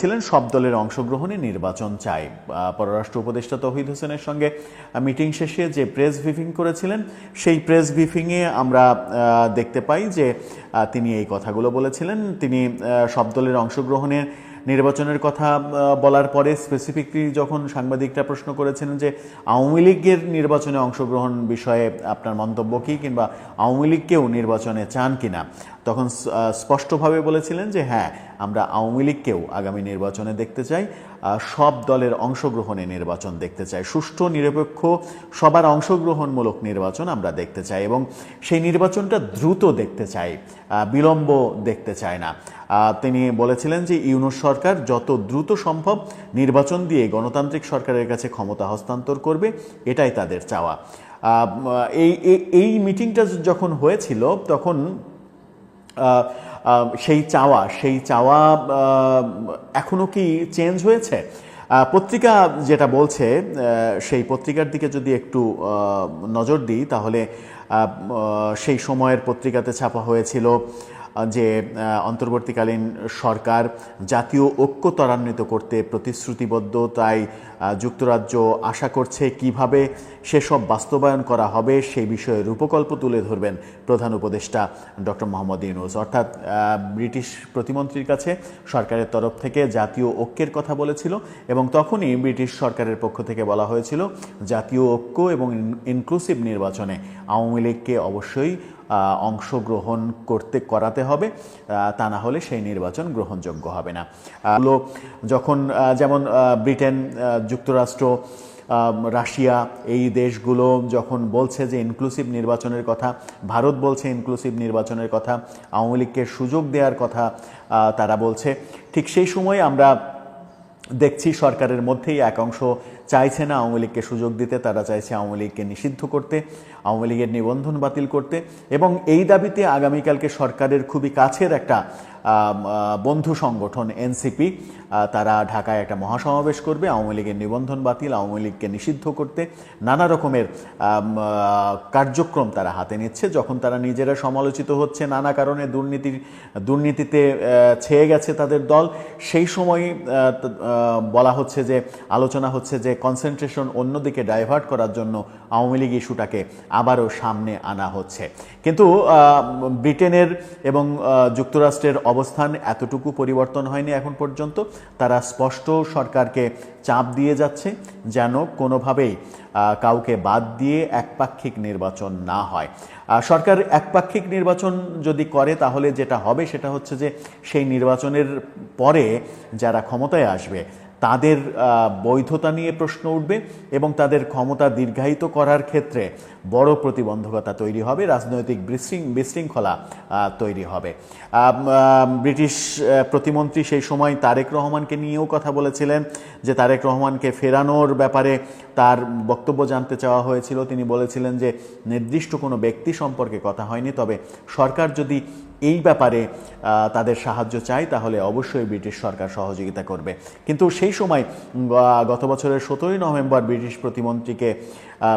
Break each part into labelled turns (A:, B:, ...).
A: ছিলেন, সব দলের অংশগ্রহণে নির্বাচন চাই। পররাষ্ট্র উপদেষ্টা তৌহিদ হোসেনের সঙ্গে মিটিং শেষে যে প্রেস ব্রিফিং করেছিলেন, সেই প্রেস ব্রিফিংয়ে আমরা দেখতে পাই যে তিনি এই কথাগুলো বলেছিলেন। তিনি সব দলের অংশগ্রহণের নির্বাচনের কথা বলার পরে স্পেসিফিকলি যখন সাংবাদিকরা প্রশ্ন করেছিলেন যে, আওয়ামী লীগের নির্বাচনে অংশগ্রহণ বিষয়ে আপনার মন্তব্য কী কিংবা আওয়ামী লীগকেও নির্বাচনে চান কিনা তখন স্পষ্টভাবে বলেছিলেন যে হ্যাঁ আমরা আওয়ামী লীগকেও আগামী নির্বাচনে দেখতে চাই সব দলের অংশগ্রহণে নির্বাচন দেখতে চাই। সুষ্ঠু, নিরপেক্ষ, সবার অংশগ্রহণমূলক নির্বাচন আমরা দেখতে চাই এবং সেই নির্বাচনটা দ্রুত দেখতে চাই বিলম্ব দেখতে চায় না। তিনি বলেছিলেন যে ইউনুস সরকার যত দ্রুত সম্ভব নির্বাচন দিয়ে গণতান্ত্রিক সরকারের কাছে ক্ষমতা হস্তান্তর করবে, এটাই তাদের চাওয়া। এই, এই- মিটিংটা যখন হয়েছিল, তখন সেই চাওয়া সেই চাওয়া এখনও এখনও কি চেঞ্জ হয়েছে? পত্রিকা যেটা বলছে সেই পত্রিকার দিকে যদি একটু নজর দিই, তাহলে সেই সময়ের পত্রিকাতে ছাপা হয়েছিল যে অন্তর্বর্তীকালীন সরকার জাতীয় ঐক্য ত্বরান্বিত করতে প্রতিশ্রুতিবদ্ধ, তাই যুক্তরাজ্য আশা করছে কীভাবে সেসব বাস্তবায়ন করা হবে সেই বিষয়ে রূপকল্প তুলে ধরবেন প্রধান উপদেষ্টা ডক্টর মোহাম্মদ ইউনুস। অর্থাৎ ব্রিটিশ প্রতিমন্ত্রীর কাছে সরকারের তরফ থেকে জাতীয় ঐক্যের কথা বলেছিল এবং তখনই ব্রিটিশ সরকারের পক্ষ থেকে বলা হয়েছিল, জাতীয় ঐক্য এবং ইনক্লুসিভ নির্বাচনে আওয়ামী লীগকে অবশ্যই অংশগ্রহণ করতে করাতে হবে তা না হলে সেই নির্বাচন গ্রহণযোগ্য হবে না। যখন যেমন ব্রিটেন যুক্তরাষ্ট্র রাশিয়া, এই দেশগুলো যখন বলছে যে ইনক্লুসিভ নির্বাচনের কথা, ভারত বলছে ইনক্লুসিভ নির্বাচনের কথা, আওয়ামী লীগকে সুযোগ দেওয়ার কথা তারা বলছে, ঠিক সেই সময় আমরা দেখছি সরকারের মধ্যেই এক অংশ চাইছে না আওয়ামী লীগকে সুযোগ দিতে, তারা চাইছে আওয়ামী লীগকে নিষিদ্ধ করতে, আওয়ামী লীগের নিবন্ধন বাতিল করতে এবং এই দাবিতে আগামীকালকে সরকারের খুবই কাছের একটা বন্ধু সংগঠন, এনসিপি তারা ঢাকায় একটা মহাসমাবেশ করবে, আওয়ামী লীগের নিবন্ধন বাতিল, আওয়ামী লীগকে নিষিদ্ধ করতে নানা রকমের কার্যক্রম তারা হাতে নিচ্ছে, যখন তারা নিজেরা সমালোচিত হচ্ছে, নানা কারণে দুর্নীতির দুর্নীতিতে ছেয়ে গেছে তাদের দল। সেই সময় বলা হচ্ছে যে, আলোচনা হচ্ছে যে কনসেন্ট্রেশন অন্যদিকে ডাইভার্ট করার জন্য আওয়ামী লীগ ইস্যুটাকে আবারও সামনে আনা হচ্ছে। কিন্তু ব্রিটেনের এবং যুক্তরাষ্ট্রের অবস্থান এতটুকু পরিবর্তন হয়নি এখন পর্যন্ত। তারা স্পষ্ট সরকারকে চাপ দিয়ে যাচ্ছে যেন কোনোভাবেই কাউকে বাদ দিয়ে একপাক্ষিক নির্বাচন না হয়। সরকার একপাক্ষিক নির্বাচন যদি করে তাহলে যেটা হবে সেটা হচ্ছে যে সেই নির্বাচনের পরে যারা ক্ষমতায় আসবে তাদের বৈধতা নিয়ে প্রশ্ন উঠবে এবং তাদের ক্ষমতা দীর্ঘায়িত করার ক্ষেত্রে বড় প্রতিবন্ধকতা তৈরি হবে, রাজনৈতিক বিশৃং- বিশৃঙ্খলা তৈরি হবে। ব্রিটিশ প্রতিমন্ত্রী সেই সময় তারেক রহমানকে নিয়েও কথা বলেছিলেন যে তারেক রহমানকে ফেরানোর ব্যাপারে তার বক্তব্য জানতে চাওয়া হয়েছিল। তিনি বলেছিলেন যে, নির্দিষ্ট কোনো ব্যক্তি সম্পর্কে কথা হয়নি, তবে সরকার যদি এই ব্যাপারে তাদের সাহায্য চাই, তাহলে অবশ্যই ব্রিটিশ সরকার সহযোগিতা করবে। কিন্তু সেই সময় গত বছরের সতেরোই নভেম্বর ব্রিটিশ প্রতিমন্ত্রীকে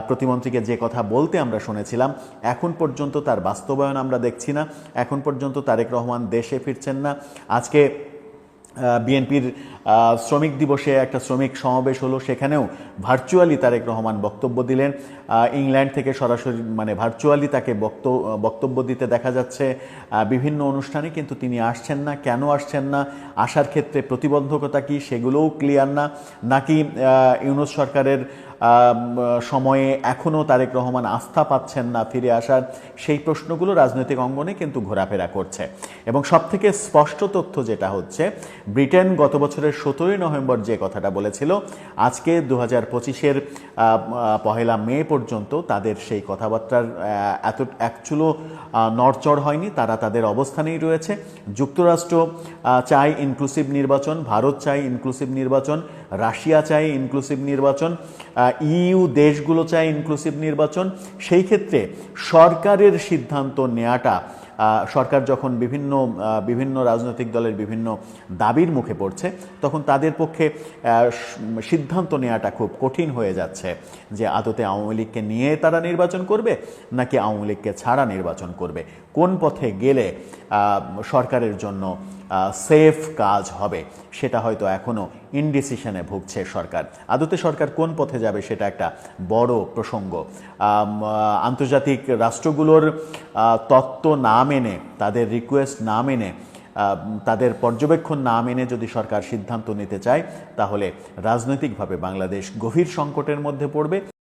A: প্রতিমন্ত্রীকে যে কথা বলতে আমরা শুনেছিলাম, এখন পর্যন্ত তার বাস্তবায়ন আমরা দেখছি না। এখন পর্যন্ত তারেক রহমান দেশে ফিরছেন না। আজকে বিএনপির শ্রমিক দিবসে একটা শ্রমিক সমাবেশ হলো। সেখানেও ভার্চুয়ালি তারেক রহমান বক্তব্য দিলেন। ইংল্যান্ড থেকে সরাসরি মানে ভার্চুয়ালি তাকে বক্ত- বক্তব্য দিতে দেখা যাচ্ছে। বিভিন্ন অনুষ্ঠানে কিন্তু তিনি আসছেন না। কেন আসছেন না? আসার ক্ষেত্রে প্রতিবন্ধকতা কি? সেগুলোও ক্লিয়ার না। নাকি ইউনুস সরকারের সময়ে এখনও তারেক রহমান আস্থা পাচ্ছেন না ফিরে আসার, সেই প্রশ্নগুলো রাজনৈতিক অঙ্গনে কিন্তু ঘোরাফেরা করছে। এবং সবথেকে স্পষ্ট তথ্য যেটা হচ্ছে, ব্রিটেন গত বছরের সতেরোই নভেম্বর যে কথাটা বলেছিল, আজকে দু হাজার পঁচিশের পহেলা মে পর্যন্ত তাদের সেই কথাবার্তার এত অ্যাকচুয়ালও নড়চড় হয়নি, তারা তাদের অবস্থানেই রয়েছে। যুক্তরাষ্ট্র চায় ইনক্লুসিভ নির্বাচন, ভারত চায় ইনক্লুসিভ নির্বাচন, রাশিয়া চায় ইনক্লুসিভ নির্বাচন ইইউ দেশগুলো চায় ইনক্লুসিভ নির্বাচন, সেই ক্ষেত্রে সরকারের সিদ্ধান্ত নেওয়াটা সরকার যখন বিভিন্ন বিভিন্ন রাজনৈতিক দলের বিভিন্ন দাবির মুখে পড়ছে, তখন তাদের পক্ষে সিদ্ধান্ত নেওয়াটা খুব কঠিন হয়ে যাচ্ছে যে আদতে আওয়ামী লীগকে নিয়ে তারা নির্বাচন করবে, নাকি আওয়ামী লীগকে ছাড়া নির্বাচন করবে। কোন পথে গেলে সরকারের জন্য সেফ কাজ হবে। সেটা হয়তো এখনও ইনডিসিশনে ভুগছে সরকার। আদতে সরকার কোন পথে যাবে সেটা একটা বড় প্রসঙ্গ। আন্তর্জাতিক রাষ্ট্রগুলোর তত্ত্ব না মেনে, তাদের রিকোয়েস্ট না মেনে তাদের পর্যবেক্ষণ না মেনে যদি সরকার সিদ্ধান্ত নিতে চায়, তাহলে রাজনৈতিকভাবে বাংলাদেশ গভীর সংকটের মধ্যে পড়বে।